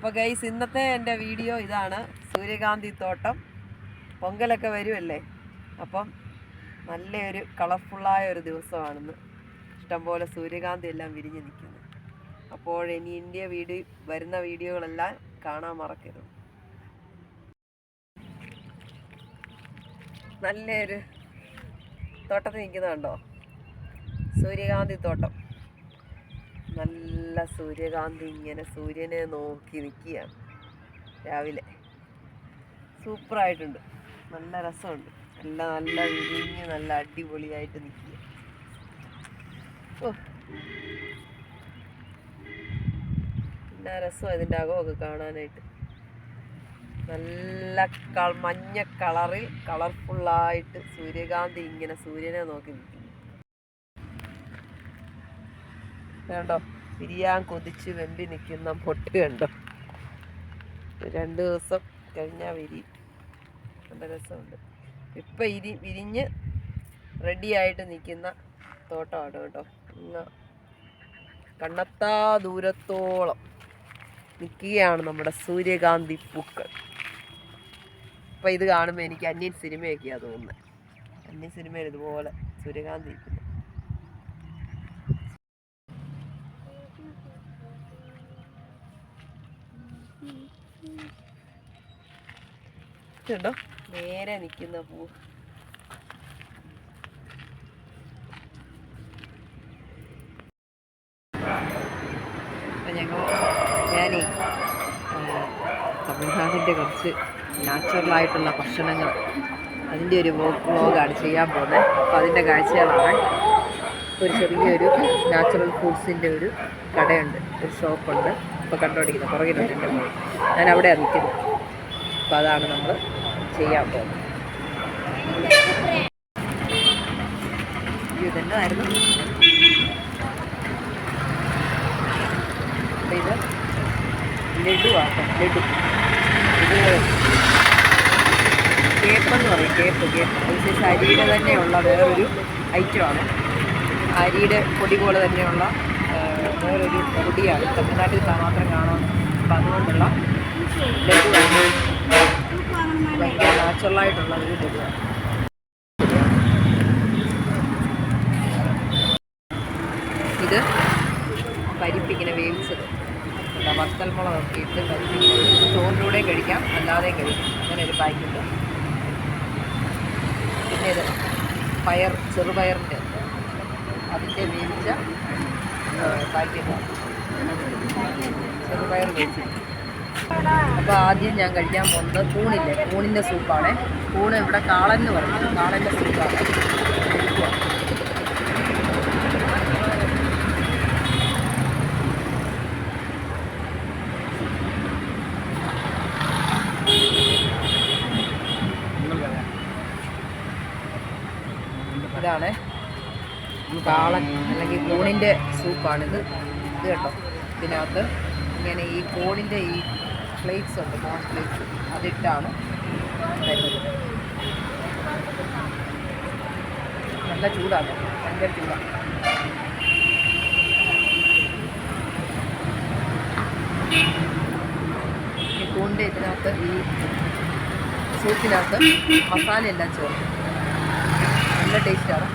അപ്പോൾ ഗൈസ് ഇന്നത്തെ എന്റെ വീഡിയോ ഇതാണ് സൂര്യകാന്തി തോട്ടം. പൊങ്കലൊക്കെ വരുമല്ലേ അപ്പം നല്ലൊരു കളർഫുള്ളായ ഒരു ദിവസമാണെന്ന്. ഇഷ്ടംപോലെ സൂര്യകാന്തി എല്ലാം വിരിഞ്ഞ് നിൽക്കുന്നു. അപ്പോൾ ഇനി ഇന്ത്യ വീഡിയോ വരുന്ന വീഡിയോകളെല്ലാം കാണാൻ മറക്കരുത്. നല്ലൊരു തോട്ടത്തിൽ നിൽക്കുന്നുണ്ടോ സൂര്യകാന്തി തോട്ടം. നല്ല സൂര്യകാന്തി ഇങ്ങനെ സൂര്യനെ നോക്കി നിൽക്കുകയാണ് രാവിലെ. സൂപ്പറായിട്ടുണ്ട്. നല്ല രസമുണ്ട്. നല്ല നല്ല വിരിഞ്ഞ് നല്ല അടിപൊളിയായിട്ട് നിൽക്കുക ഓ. പിന്നെ രസമാണ് ഇതിന്റെ അകമൊക്കെ കാണാനായിട്ട്. നല്ല മഞ്ഞ കളറിൽ കളർഫുള്ളായിട്ട് സൂര്യകാന്തി ഇങ്ങനെ സൂര്യനെ നോക്കി നിൽക്കുന്നു കണ്ടോ? പിരിയാൻ കൊതിച്ച് വെമ്പി നിൽക്കുന്ന പൊട്ട് കണ്ടോ? രണ്ട് ദിവസം കഴിഞ്ഞാൽ വിരി. നല്ല രസമുണ്ട്. ഇപ്പം ഇരി വിരിഞ്ഞ് റെഡിയായിട്ട് നിൽക്കുന്ന തോട്ടമാണ് കേട്ടോ. ഇങ്ങ കണ്ണത്താ ദൂരത്തോളം നിൽക്കുകയാണ് നമ്മുടെ സൂര്യകാന്തി പൂക്കൾ. അപ്പം ഇത് കാണുമ്പോൾ എനിക്ക് അന്യൻ സിനിമയൊക്കെയാണ് തോന്നുന്നത് അന്യൻ സിനിമയിൽ ഇതുപോലെ സൂര്യകാന്തി ഇരിക്കുന്നു കണ്ടോ നേരെ നിൽക്കുന്ന പൂ. ഞങ്ങൾ ഞാനേ തമിഴ്നാടിന്റെ കുറച്ച് നാച്ചുറലായിട്ടുള്ള ഭക്ഷണങ്ങൾ അതിന്റെ ഒരു വ്ലോഗാണ് ചെയ്യാൻ പോകുന്നത്. അപ്പോൾ അതിന്റെ കാഴ്ചകളാണ്. ഒരു ചെറിയൊരു നാച്ചുറൽ ഫുഡ്സിന്റെ ഒരു കടയുണ്ട് ഒരു ഷോപ്പുണ്ട്. അപ്പോൾ കണ്ടുപിടിക്കുന്നത് പുറകിലുണ്ട് എന്റെ മോൾ ഞാൻ അവിടെയാണ് നിൽക്കുന്നത്. അപ്പോൾ അതാണ് നമ്മൾ ചെയ്യാൻ പോകുന്നത്. ഇത് തന്നെ ആയിരുന്നു? ഇത് ലഡു ആക്കാം ലഡു. ഇത് കേപ്പെന്ന് പറയും കേപ്പ് കേപ്പ്. ഒരു അരിയുടെ തന്നെയുള്ള വേറൊരു ഐറ്റമാണ് അരിയുടെ പൊടി പോലെ തന്നെയുള്ള വേറൊരു പൊടിയാണ്. തമിഴ്നാട്ടിൽ മാത്രം കാണാം. അപ്പം അതുകൊണ്ടുള്ള ലഡുവാണ് നാച്ചുറലായിട്ടുള്ള ഒരു ചെടിയാണ് ഇത് പരിപ്പിങ്ങനെ വേവിച്ചത്. എന്താ വത്തൽമുളകൊക്കെ ഇട്ട് പരിപ്പ് ചോറിലൂടെയും കഴിക്കാം അല്ലാതെയും കഴിക്കാം. അങ്ങനെ ഒരു പാക്കറ്റ് പിന്നെ ഇത് പയർ ചെറുപയറിന്റെ അതിന്റെ വേവിച്ച പാക്കറ്റ് ചെറുപയർ വേവിച്ചത് അപ്പോൾ ആദ്യം ഞാൻ കഴിക്കാൻ പോകുന്നത് കൂണില്ലേ കൂണിന്റെ സൂപ്പാണ്. കൂണ് ഇവിടെ കാളൻ എന്ന് പറയുന്നത് കാളന്റെ സൂപ്പാണ്. ഇതാണ് കാളൻ അല്ലെങ്കിൽ കൂണിന്റെ സൂപ്പാണിത്. ഇത് കേട്ടോ. ഇതിനകത്ത് ഇങ്ങനെ ഈ കൂണിന്റെ ഈ ഫ്ലേക്സ് ഉണ്ട് കോൺ ഫ്ലേക്സ് അതിട്ടാണ് നല്ല ചൂടാണ് ഭയങ്കര ചൂടാണ് ഈ ഇതിനകത്ത് ഈ സൂപ്പിനകത്ത് മസാലയെല്ലാം ചേർക്കും. നല്ല ടേസ്റ്റാണ്